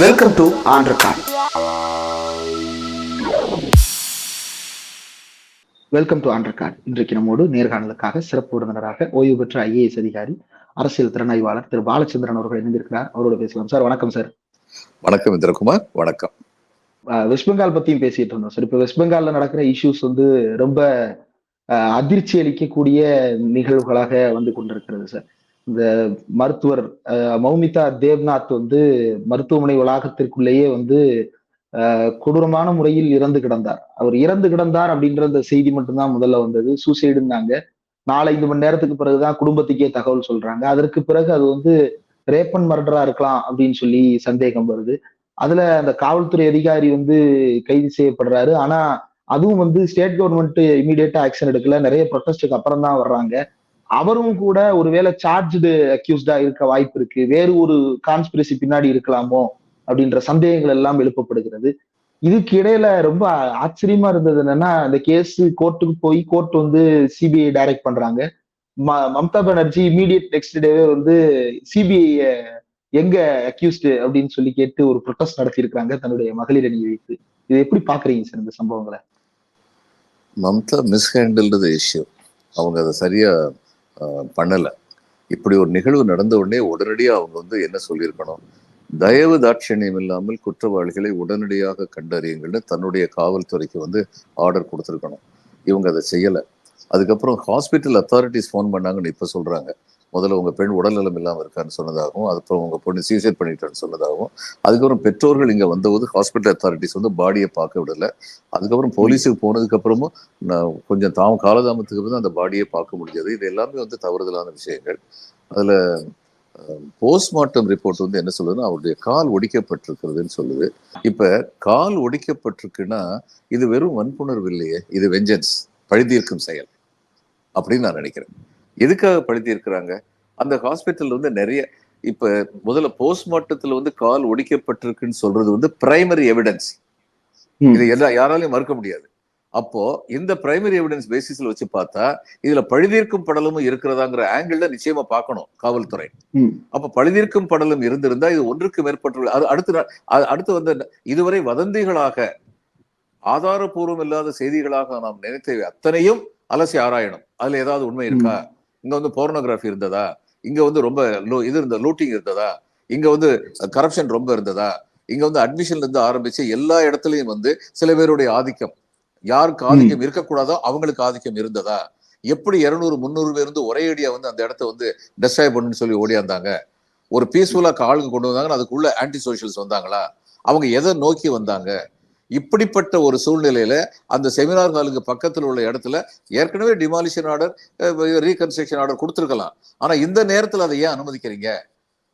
Welcome to ஆண்ட்ரகான் welcome to ஆண்ட்ரகான் இன்றைக்கு நம்மோடு நேர்காணலுக்காக சிறப்பு விருந்தினராக ஓய்வு பெற்ற ஐஏஎஸ் அதிகாரி அரசியல் திறனாய்வாளர் திரு பாலச்சந்திரன் அவர்கள் இணைந்திருக்கிறார். அவரோட பேசலாம். சார் வணக்கம் சார். வணக்கம் இந்திரகுமார். வணக்கம். வெஸ்ட் பெங்கால் பத்தியும் பேசிட்டு இருந்தோம் சார். இப்ப வெஸ்ட் பெங்கால்ல நடக்கிற இஷ்யூஸ் வந்து ரொம்ப அதிர்ச்சி அளிக்கக்கூடிய நிகழ்வுகளாக வந்து கொண்டிருக்கிறது சார். இந்த மருத்துவர் மௌமிதா தேவ்நாத் வந்து மருத்துவமனை வளாகத்திற்குள்ளேயே வந்து கொடூரமான முறையில் இறந்து கிடந்தார். அவர் இறந்து கிடந்தார் அப்படின்ற அந்த செய்தி மட்டும்தான் முதல்ல வந்தது. சூசைடுன்னாங்க நாலஞ்சு மணி நேரத்துக்கு பிறகுதான் குடும்பத்துக்கே தகவல் சொல்றாங்க. அதற்கு பிறகு அது வந்து ரேப்பன் மர்டரா இருக்கலாம் அப்படின்னு சொல்லி சந்தேகம் வருது. அதுல அந்த காவல்துறை அதிகாரி வந்து கைது செய்யப்படுறாரு. ஆனா அதுவும் வந்து ஸ்டேட் கவர்மெண்ட் இமீடியட்டா ஆக்ஷன் எடுக்கல. நிறைய ப்ரொட்டஸ்டுக்கு அப்புறம் தான் வர்றாங்க. அவரும் கூட ஒருவேளை சார்ஜ்டு அக்யூஸ்டா இருக்க வாய்ப்பு இருக்கு. வேறு ஒரு கான்ஸ்பிரசி பின்னாடி இருக்கலாமோ அப்படின்ற சந்தேகங்கள் எல்லாம் எழுப்பப்படுகிறது. இதுக்கு இடையில ரொம்ப ஆச்சரியமா இருந்தது என்னன்னா இந்த கேஸ் கோர்ட்டுக்கு போய் கோர்ட் வந்து சிபிஐ டைரக்ட் பண்றாங்க. ம- மம்தா பானர்ஜி இமீடியட் நெக்ஸ்ட் டேவே வந்து சிபிஐ எங்க அக்யூஸ்டு அப்படின்னு சொல்லி கேட்டு ஒரு ப்ரொட்டஸ்ட் நடத்தியிருக்கிறாங்க தன்னுடைய மகளிர் அணி வைத்து. இதை எப்படி பாக்குறீங்க சார் இந்த சம்பவங்களை? மம்தா மிஸ்ஹேண்டில் இஷ்யூ அவங்க அதை சரியா பண்ணலை. இப்படி ஒரு நிகழ்வு நடந்த உடனே உடனடியாக அவங்க வந்து என்ன சொல்லியிருக்கணும்? தயவு தாட்சணியம் இல்லாமல் குற்றவாளிகளை உடனடியாக கண்டறியுங்கள்னு தன்னுடைய காவல்துறைக்கு வந்து ஆர்டர் கொடுத்துருக்கணும். இவங்க அதை செய்யலை. அதுக்கப்புறம் ஹாஸ்பிட்டல் அத்தாரிட்டிஸ் ஃபோன் பண்ணாங்கன்னு இப்போ சொல்கிறாங்க முதல்ல உங்கள் பெண் உடல்நலம் இல்லாமல் இருக்கான்னு சொன்னதாகவும் அதுக்கப்புறம் உங்கள் பொண்ணு சூசைட் பண்ணிட்டான்னு சொன்னதாகவும் அதுக்கப்புறம் பெற்றோர்கள் இங்கே வந்தபோது ஹாஸ்பிட்டல் அத்தாரிட்டிஸ் வந்து பாடியை பார்க்க விடலை. அதுக்கப்புறம் போலீஸுக்கு போனதுக்கப்புறமும் நான் கொஞ்சம் தாம காலதாமத்துக்கு அப்புறம் அந்த பாடியை பார்க்க முடிஞ்சது. இது எல்லாமே வந்து தவறுதலான விஷயங்கள். அதில் போஸ்ட்மார்ட்டம் ரிப்போர்ட் வந்து என்ன சொல்லுதுன்னா அவருடைய கால் ஒடிக்கப்பட்டிருக்கிறதுன்னு சொல்லுது. இப்போ கால் ஒடிக்கப்பட்டிருக்குன்னா இது வெறும் வன்புணர்வு இல்லையே இது வெஞ்சன்ஸ் பழிதீர்க்கும் செயல் அப்படின்னு நான் நினைக்கிறேன். எதுக்காக பழிதீர்க்கிறாங்க? அந்த ஹாஸ்பிட்டல் வந்து நிறைய இப்ப முதல்ல போஸ்ட்மார்ட்டத்துல வந்து கால் ஒடிக்கப்பட்டிருக்குன்னு சொல்றது வந்து பிரைமரி எவிடன்ஸ். இது எல்லா யாராலையும் மறுக்க முடியாது. அப்போ இந்த பிரைமரி எவிடன்ஸ் பேசிஸ்ல வச்சு பார்த்தா இதுல பழிதீர்க்கும் படலமும் இருக்கிறதாங்கிற ஆங்கிள் நிச்சயமா பார்க்கணும் காவல்துறை. அப்ப பழிதீர்க்கும் படலம் இருந்திருந்தா இது ஒன்றுக்கு மேற்பட்ட அது அடுத்து அடுத்து வந்த இதுவரை வதந்திகளாக ஆதாரபூர்வம் இல்லாத செய்திகளாக நாம் நினைத்தவை அத்தனையும் அலசி ஆராயணும். அதுல ஏதாவது உண்மை இருக்கா? இங்க வந்து போர்னோகிராஃபி இருந்ததா? இங்க வந்து ரொம்ப இது இருந்த லூட்டிங் இருந்ததா? இங்க வந்து கரப்ஷன் ரொம்ப இருந்ததா? இங்க வந்து அட்மிஷன்ல இருந்து ஆரம்பிச்சு எல்லா இடத்துலயும் வந்து சில பேருடைய ஆதிக்கம். யாருக்கு ஆதிக்கம் இருக்கக்கூடாதோ அவங்களுக்கு ஆதிக்கம் இருந்ததா? எப்படி இருநூறு முந்நூறு பேர் வந்து ஒரே அடியா வந்து அந்த இடத்த வந்து டெஸ்ட்ராய் பண்ணுன்னு சொல்லி ஓடியாந்தாங்க ஒரு பீஸ்ஃபுல்லா ஆளுங்க கொண்டு வந்தாங்க அதுக்குள்ள ஆன்டி சோஷியல்ஸ் வந்தாங்களா? அவங்க எதை நோக்கி வந்தாங்க? இப்படிப்பட்ட ஒரு சூழ்நிலையில அந்த செமினார் ஹாலுக்கு பக்கத்தில் உள்ள இடத்துல ஏற்கனவே டிமாலிஷன் ஆர்டர் ரீகன்ஸ்ட்ரக்ஷன் ஆர்டர் கொடுத்துருக்கலாம். ஆனா இந்த நேரத்தில் அதை ஏன் அனுமதிக்கிறீங்க?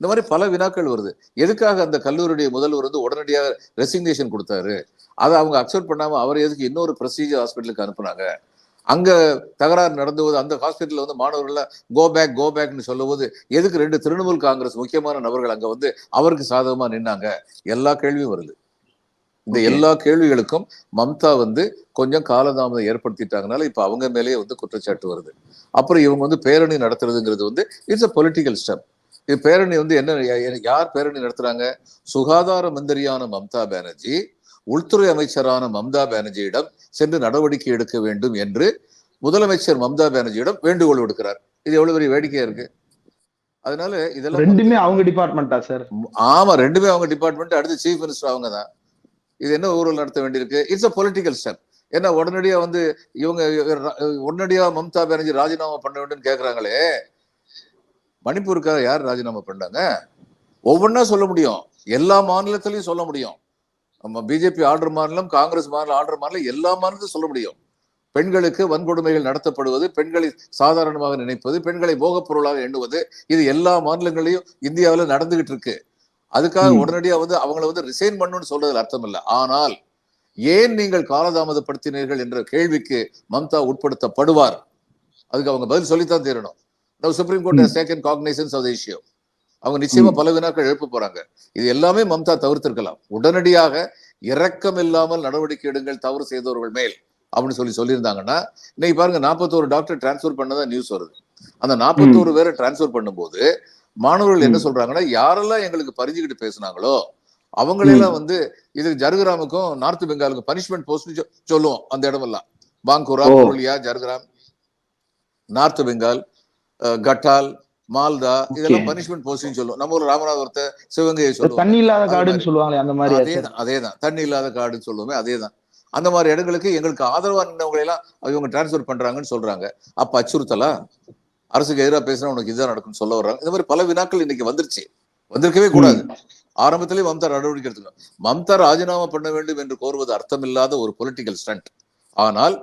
இந்த மாதிரி பல வினாக்கள் வருது. எதுக்காக அந்த கல்லூரியுடைய முதல்வர் வந்து உடனடியாக ரெசிக்னேஷன் கொடுத்தாரு? அதை அவங்க அக்செப்ட் பண்ணாம அவர் எதுக்கு இன்னொரு ப்ரொசீஜர் ஹாஸ்பிட்டலுக்கு அனுப்புனாங்க? அங்க தகராறு நடந்தபோது அந்த ஹாஸ்பிட்டலில் வந்து மாணவர்கள் கோ பேக் கோ பேக்னு சொல்லும்போது எதுக்கு ரெண்டு திரிணாமுல் காங்கிரஸ் முக்கியமான நபர்கள் அங்க வந்து அவருக்கு சாதகமா நின்னாங்க? எல்லா கேள்வியும் வருது. இந்த. எல்லா கேள்விகளுக்கும் மம்தா வந்து கொஞ்சம் காலதாமதம் ஏற்படுத்திட்டாங்கனால இப்ப அவங்க மேலேயே வந்து குற்றச்சாட்டு வருது. அப்புறம் இவங்க வந்து பேரணி நடத்துறதுங்கிறது வந்து இட்ஸ் அ பொலிட்டிக்கல் ஸ்டெப் இது பேரணி வந்து என்ன யார் பேரணி நடத்துறாங்க? சுகாதார மந்திரியான மம்தா பானர்ஜி உள்துறை அமைச்சரான மம்தா பானர்ஜியிடம் சென்று நடவடிக்கை எடுக்க வேண்டும் என்று முதலமைச்சர் மம்தா பானர்ஜியிடம் வேண்டுகோள் விடுக்கிறார். இது எவ்வளவு பெரிய வேடிக்கையா இருக்கு. அதனால இதெல்லாம் ரெண்டுமே அவங்க டிபார்ட்மெண்டா சார் ஆமா ரெண்டுமே அவங்க டிபார்ட்மெண்ட் அடுத்து சீஃப் மினிஸ்டர் அவங்க தான். இது என்ன ஊழல் நடத்த வேண்டியிருக்கு? இட்ஸ் அ பொலிட்டிக்கல் ஸ்டெப் ஏன்னா உடனடியா வந்து இவங்க உடனடியாக உடனடியா மம்தா பானர்ஜி ராஜினாமா பண்ண வேண்டும்னு கேக்குறாங்களே. மணிப்பூருக்காக யார் ராஜினாமா பண்ணாங்க? ஒவ்வொன்றா சொல்ல முடியும். எல்லா மாநிலத்திலையும் சொல்ல முடியும். நம்ம பிஜேபி ஆர்டர் மாநிலம் காங்கிரஸ் மாநிலம் ஆர்டர் மாநிலம் எல்லா மாநிலத்தையும் சொல்ல முடியும். பெண்களுக்கு வன்கொடுமைகள் நடத்தப்படுவது பெண்களை சாதாரணமாக நினைப்பது பெண்களை போகப் பொருளாக எண்ணுவது இது எல்லா மாநிலங்களையும் இந்தியாவில் நடந்துகிட்டு இருக்கு. அதுக்காக ம். உடனடியா வந்து அவங்கள வந்து ரிசைன் பண்ணணும்னு சொல்றதுல அர்த்தம் இல்லை ஆனால் ஏன் நீங்கள் காலதாமதப்படுத்தினீர்கள் என்ற கேள்விக்கு மம்தா உட்படுத்தப்படுவார்? அதுக்கு அவங்க பதில் சொல்லித்தான் தீரணும். Supreme court taken cognisance of issue அவங்க நிச்சயமா பல வினாக்கள் எழுப்ப போறாங்க. இது எல்லாமே மம்தா தவிர்த்திருக்கலாம். உடனடியாக இரக்கம் இல்லாமல் நடவடிக்கை எடுங்கள் தவறு செய்தவர்கள் மேல் அப்படின்னு சொல்லி சொல்லியிருந்தாங்கன்னா இன்னைக்கு பாருங்க நாற்பத்தோரு டாக்டர் டிரான்ஸ்ஃபர் பண்ணதா நியூஸ் வருது. அந்த நாற்பத்தோரு பேரை டிரான்ஸ்ஃபர் பண்ணும்போது மாணவர்கள் என்ன. சொல்றாங்கன்னா யாரெல்லாம் எங்களுக்கு பறிஞ்சுக்கிட்டு பேசுனாங்களோ அவங்களெல்லாம் வந்து இது ஜர்கிராமுக்கும் நார்த் பெங்காலுக்கும் பனிஷ்மெண்ட் போஸ்ட் சொல்லுவோம் அந்த இடமெல்லாம். பாங்குரா ஓ. புருலியா ஜர்கிராம் நார்த் பெங்கால் கட்டால் மால்தா இதெல்லாம். பனிஷ்மெண்ட் போஸ்ட்னு சொல்லுவோம். நம்ம ஊர்ல ராமநாதபுரத்தை சிவகங்கையை சொல்லுவோம். தண்ணி இல்லாத அது காடுன்னு. சொல்லுவாங்களே அந்த மாதிரி அதேதான் அதேதான் தண்ணி இல்லாத காடுன்னு சொல்லுவோமே அதேதான் அந்த மாதிரி இடங்களுக்கு எங்களுக்கு ஆதரவா நின்றவங்களை எல்லாம் இவங்க டிரான்ஸ்ஃபர் பண்றாங்கன்னு சொல்றாங்க. அப்ப அச்சுறுத்தலா? அரசுக்கு எதிராக பேசினா உனக்கு இதுதான் நடக்கும்னு சொல்ல வர்றாங்க. இந்த மாதிரி பல வினாக்கள் இன்னைக்கு வந்துருச்சு. வந்திருக்கவே கூடாது. ஆரம்பத்திலே மம்தா நடவடிக்கை எடுத்துக்கணும் மம்தா ராஜினாமா பண்ண வேண்டும் என்று கோருவது அர்த்தமில்லாத ஒரு பொலிட்டிக்கல் ஸ்டண்ட் ஆனால்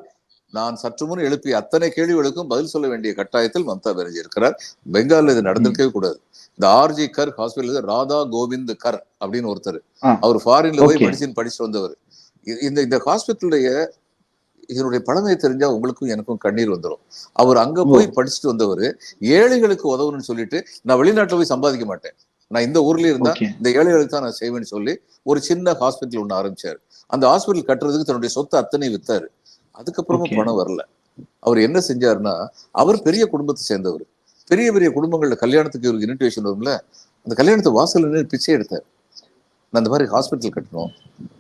நான் சற்று முன் எழுப்பிய அத்தனை கேள்விகளுக்கும் பதில் சொல்ல வேண்டிய கட்டாயத்தில் மம்தா பானர்ஜி இருக்கிறார். பெங்கால்ல இது நடந்திருக்கவே கூடாது. இந்த ஆர்ஜி கர் ஹாஸ்பிட்டல் ராதா கோவிந்த் கர் அப்படின்னு ஒருத்தர். அவர் ஃபாரின்ல போய். மெடிசின் படிச்சுட்டு வந்தவர். இந்த இந்த ஹாஸ்பிட்டலுடைய இதனுடைய பழமையை தெரிஞ்சா உங்களுக்கும் எனக்கும் கண்ணீர் வந்துடும் அவர் அங்க போய் படிச்சுட்டு வந்தவர் ஏழைகளுக்கு உதவணும்னு சொல்லிட்டு நான் வெளிநாட்டுல போய் சம்பாதிக்க மாட்டேன். நான் இந்த ஊர்ல இருந்தா இந்த ஏழைகளுக்கு தான் நான் செய்வேன்னு சொல்லி ஒரு சின்ன ஹாஸ்பிட்டல் ஒண்ணு ஆரம்பிச்சாரு. அந்த ஹாஸ்பிட்டல் கட்டுறதுக்கு தன்னுடைய சொத்தை அத்தனை வித்தாரு. அதுக்கப்புறமும் Okay. பணம் வரல. அவர் என்ன செஞ்சாருன்னா அவர் பெரிய குடும்பத்தை சேர்ந்தவர். பெரிய பெரிய குடும்பங்கள்ல கல்யாணத்துக்கு ஒரு இன்விடேஷன் வரும்ல அந்த கல்யாணத்து நின்னு பிச்சை எடுத்தார். நான் இந்த மாதிரி ஹாஸ்பிட்டல் கட்டணும்.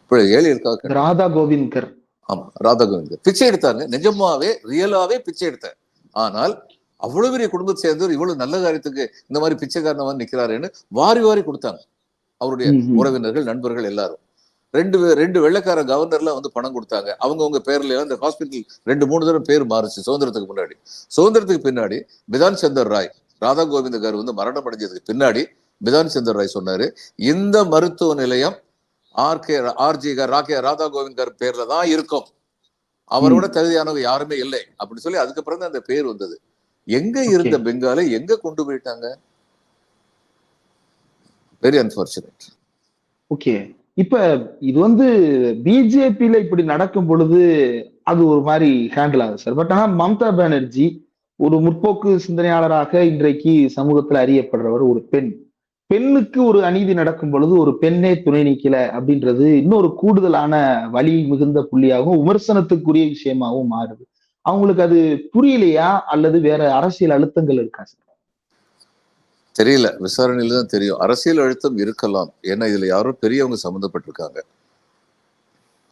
இப்போ ஏழைகளுக்காக. ராதா கோவிந்த்கர் ஆமா ராதா கோவிந்த் பிச்சை எடுத்தாங்க நிஜமாவே ரியலாவே பிச்சை எடுத்தார். ஆனால் அவ்வளவு பெரிய குடும்பத்தை சேர்ந்தவர் இவ்வளவு நல்ல காரியத்துக்கு இந்த மாதிரி பிச்சைக்காரனவன் நிக்கிறாருன்னு வாரி வாரி கொடுத்தாங்க. அவருடைய. உறவினர்கள் நண்பர்கள் எல்லாரும். ரெண்டு ரெண்டு வெள்ளைக்கார கவர்னர்லாம் வந்து பணம் கொடுத்தாங்க. அவங்கவங்க பேர்ல அந்த ஹாஸ்பிட்டல் ரெண்டு மூணு தடவை பேர் மாறுச்சு சுதந்திரத்துக்கு முன்னாடி. சுதந்திரத்துக்கு பின்னாடி பிதான் சந்தர் ராய் ராதா கோவிந்த கார் வந்து மரணம் அடைஞ்சதுக்கு பின்னாடி பிதான் சந்தர் ராய் சொன்னாரு இந்த மருத்துவ நிலையம் ஆர் கே ஆர்ஜி ராகே ராதா கோவிந்தர் பேர்ல தான் இருக்கும். அவரோட தகுதியானவங்க யாருமே இல்லை. அப்படின்னு சொல்லி அதுக்கப்புறம் தான் அந்த பேர் வந்தது. எங்க இருந்த பெங்காலை எங்க கொண்டு போயிட்டாங்க? Very unfortunate okay. இப்ப இது வந்து பிஜேபியில இப்படி நடக்கும் பொழுது அது ஒரு மாதிரி ஹேண்டில் ஆகுது சார் பட் ஆனா மம்தா பானர்ஜி ஒரு முற்போக்கு சிந்தனையாளராக இன்றைக்கு சமூகத்துல அறியப்படுறவர் ஒரு பெண். பெண்ணுக்கு ஒரு அநீதி நடக்கும் பொழுது ஒரு பெண்ணே துணை நிக்கல அப்படின்றது இன்னொரு கூடுதலான வலி மிகுந்த புள்ளியாகவும் விமர்சனத்துக்குரிய விஷயமாகவும் மாறுது. அவங்களுக்கு அது புரியலையா? அல்லது வேற அரசியல் அழுத்தங்கள் இருக்கா சார்? தெரியல. விசாரணையில தான் தெரியும். அரசியல் அழுத்தம் இருக்கலாம். ஏன்னா இதுல யாரோ பெரியவங்க சம்மந்தப்பட்டிருக்காங்க.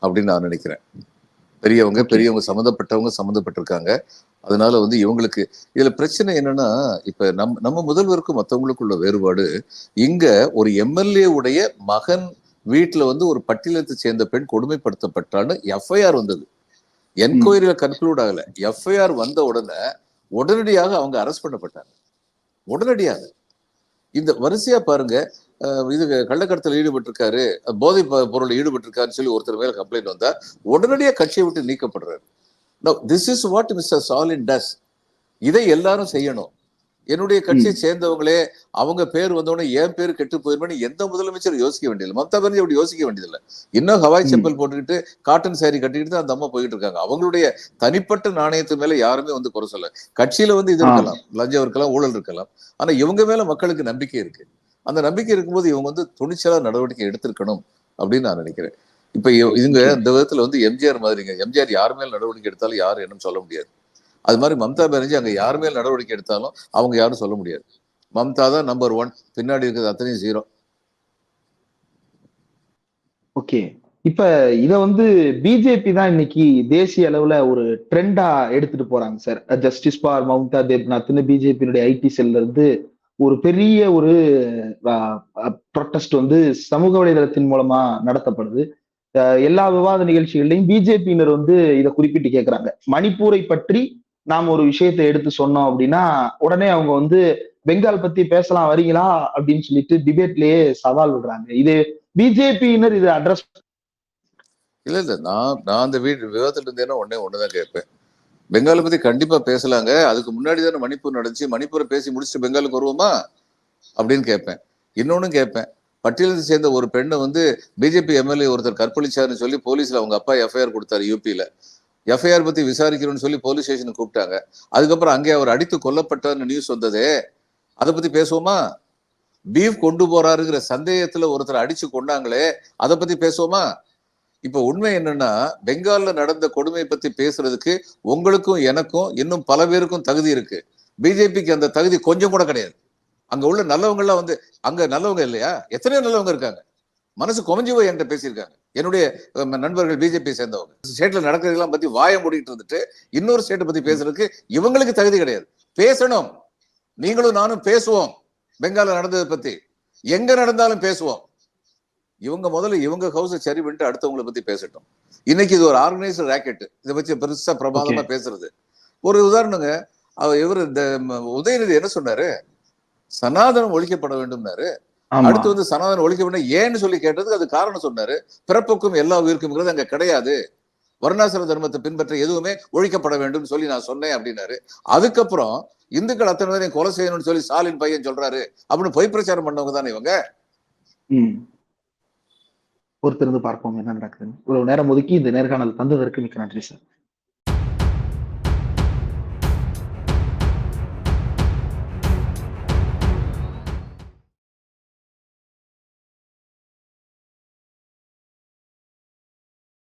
அப்படின்னு நான் நினைக்கிறேன். பெரியவங்க. பெரியவங்க சம்மந்தப்பட்டவங்க சம்மந்தப்பட்டிருக்காங்க. அதனால வந்து இவங்களுக்கு இதுல பிரச்சனை என்னன்னா இப்ப நம் நம்ம முதல்வருக்கும் மத்தவங்களுக்குள்ள வேறுபாடு. இங்க ஒரு எம்எல்ஏ உடைய மகன் வீட்டுல வந்து ஒரு பட்டியலத்தை சேர்ந்த பெண் கொடுமைப்படுத்தப்பட்டான்னு எஃப்ஐஆர் வந்தது. என்கொயரியில கன்க்ளூட் ஆகல. எஃப்ஐஆர் வந்த உடனே உடனடியாக அவங்க அரெஸ்ட் பண்ணப்பட்டாங்க. உடனடியாக. இந்த வரிசையா பாருங்க இது கள்ளக்கடத்தில் ஈடுபட்டிருக்காரு. போதை பொருள் ஈடுபட்டிருக்காருன்னு சொல்லி ஒருத்தர் மேல கம்ப்ளைண்ட் வந்தா உடனடியாக கட்சியை விட்டு நீக்கப்படுறாரு. This is what Mr Stalin does இதை எல்லாரும் செய்யணும். என்னுடைய கட்சியை சேர்ந்தவங்களே அவங்க பேர் வந்தோடனே என் பேர் கெட்டு போயிருமேனு எந்த முதலமைச்சர் யோசிக்க வேண்டியதில்லை. மம்தா பானர்ஜி அப்படி யோசிக்க வேண்டியதில்லை. இன்னும் ஹவாய். செப்பல் போட்டுக்கிட்டு காட்டன் saree கட்டிக்கிட்டு தான் அந்த அம்மா போயிட்டு இருக்காங்க. அவங்களுடைய தனிப்பட்ட நாணயத்து மேல யாருமே வந்து குறை சொல்ல கட்சியில வந்து இது. இருக்கலாம். லஞ்சம் இருக்கலாம் ஊழல் இருக்கலாம். ஆனா இவங்க மேல மக்களுக்கு நம்பிக்கை இருக்கு. அந்த நம்பிக்கை இருக்கும்போது இவங்க வந்து துணிச்சலா நடவடிக்கை எடுத்திருக்கணும் அப்படின்னு நான் நினைக்கிறேன். இப்ப இவங்க இந்த விதத்துல வந்து எம்ஜிஆர் மாதிரிங்க. எம்ஜிஆர் யார் மேல் நடவடிக்கை எடுத்தாலும் யாரும் என்னன்னு சொல்ல முடியாது. அது மாதிரி மம்தா பானர்ஜி அங்க யார் மேல் நடவடிக்கை எடுத்தாலும் அவங்க யாரும் சொல்ல முடியாது. மம்தா தான் நம்பர் ஒன் பின்னாடி இருக்கிறது அத்தனையும் ஜீரோ ஓகே. இப்ப இத வந்து பிஜேபி தான் இன்னைக்கு தேசிய அளவுல ஒரு ட்ரெண்டா எடுத்துட்டு போறாங்க சார் ஜஸ்டிஸ் ஃபார் மம்தா தேவ்நாத்னு பிஜேபியினுடைய ஐடி செல்ல இருந்து ஒரு பெரிய ஒரு ப்ரொட்டஸ்ட் வந்து சமூக வலைதளத்தின் மூலமா நடத்தப்படுது. எல்லா விவாத நிகழ்ச்சிகள்லையும் பிஜேபியினர் வந்து இதை குறிப்பிட்டு கேட்கிறாங்க மணிப்பூரை பற்றி நாம் ஒரு விஷயத்தை எடுத்து சொன்னோம் அப்படின்னா உடனே அவங்க வந்து பெங்கால் பத்தி பேசலாம் வரீங்களா? அப்படின்னு சொல்லிட்டு டிபேட்லயே சவால் விடுறாங்க. இது பிஜேபியினர் இதை அட்ரஸ் இல்ல இல்ல. நான் நான் அந்த வீடு விவாதத்துல இருந்தேன்னா உடனே ஒண்ணுதான் கேட்பேன். பெங்காலை பத்தி கண்டிப்பா பேசலாங்க. அதுக்கு முன்னாடி தானே மணிப்பூர் நடந்துச்சு. மணிப்பூரை பேசி முடிச்சுட்டு பெங்காலுக்கு வருவோமா? அப்படின்னு கேட்பேன். இன்னொன்னு கேட்பேன். பட்டியலத்தை சேர்ந்த ஒரு பெண்ணை வந்து பிஜேபி எம்எல்ஏ ஒருத்தர் கற்பழிச்சாருன்னு சொல்லி போலீஸ்ல அவங்க அப்பா எஃப்ஐஆர் கொடுத்தாரு யூபியில எஃப்ஐஆர் பத்தி விசாரிக்கணும்னு சொல்லி போலீஸ் ஸ்டேஷனுக்கு கூப்பிட்டாங்க. அதுக்கப்புறம் அங்கே அவர் அடித்து கொல்லப்பட்டார்னு நியூஸ் வந்ததே. அதை பத்தி பேசுவோமா? பீஃப் கொண்டு போறாருங்கிற சந்தேகத்துல ஒருத்தர் அடிச்சு கொண்டாங்களே. அதை பத்தி பேசுவோமா? இப்ப உண்மை என்னன்னா பெங்கால்ல நடந்த கொடுமை பத்தி பேசுறதுக்கு உங்களுக்கும் எனக்கும் இன்னும் பல பேருக்கும் தகுதி இருக்கு. பிஜேபிக்கு அந்த தகுதி கொஞ்சம் கூட கிடையாது. அங்க உள்ள நல்லவங்க எல்லாம் வந்து அங்க நல்லவங்க இல்லையா? எத்தனையோ நல்லவங்க இருக்காங்க. மனசு குறைஞ்சு போய் என்கிட்ட பேசியிருக்காங்க. என்னுடைய நண்பர்கள் பிஜேபி சேர்ந்தவங்க. ஸ்டேட்ல நடக்கிறதெல்லாம் பத்தி வாய மூடிட்டு இருந்துட்டு இன்னொரு ஸ்டேட்டை பத்தி பேசுறதுக்கு இவங்களுக்கு தகுதி கிடையாது. பேசணும். நீங்களும் நானும் பேசுவோம். பெங்கால நடந்ததை பத்தி. எங்க நடந்தாலும் பேசுவோம். இவங்க முதல்ல இவங்க ஹவுஸை சரி பண்ணிட்டு அடுத்தவங்களை பத்தி பேசட்டும். இன்னைக்கு இது ஒரு ஆர்கனைஸ்டு ராக்கெட் இதை வச்சு பெருசா பிரமாதமா பேசுறது. ஒரு உதாரணங்க அவர் இவர் இந்த உதயநிதி என்ன சொன்னாரு? சனாதனம் ஒழிக்கப்பட வேண்டும்னாரு. அடுத்து வந்து சனாதனம் ஒழிக்க வேண்டும் ஏன்னு சொல்லி கேட்டதுக்கு அது காரணம் சொன்னாரு. பிறப்புக்கும் எல்லா உயிருக்கும்ங்கிறது அங்க கிடையாது. வர்ணாசிர தர்மத்தை பின்பற்ற எதுவுமே ஒழிக்கப்பட வேண்டும் சொல்லி நான் சொன்னேன் அப்படின்னாரு. அதுக்கப்புறம் இந்துக்கள் அத்தனை பேரையும் கொலை செய்யணும்னு சொல்லி ஸ்டாலின் பையன் சொல்றாரு. அப்படின்னு பொய் பிரச்சாரம் பண்ணவங்க தானே இவங்க? பொறுத்திருந்து பார்ப்போம் என்ன நடக்குதுன்னு. இவ்வளவு நேரம் ஒதுக்கி இந்த நேர்காணல் தந்ததற்கு மிக்க நன்றி சார்.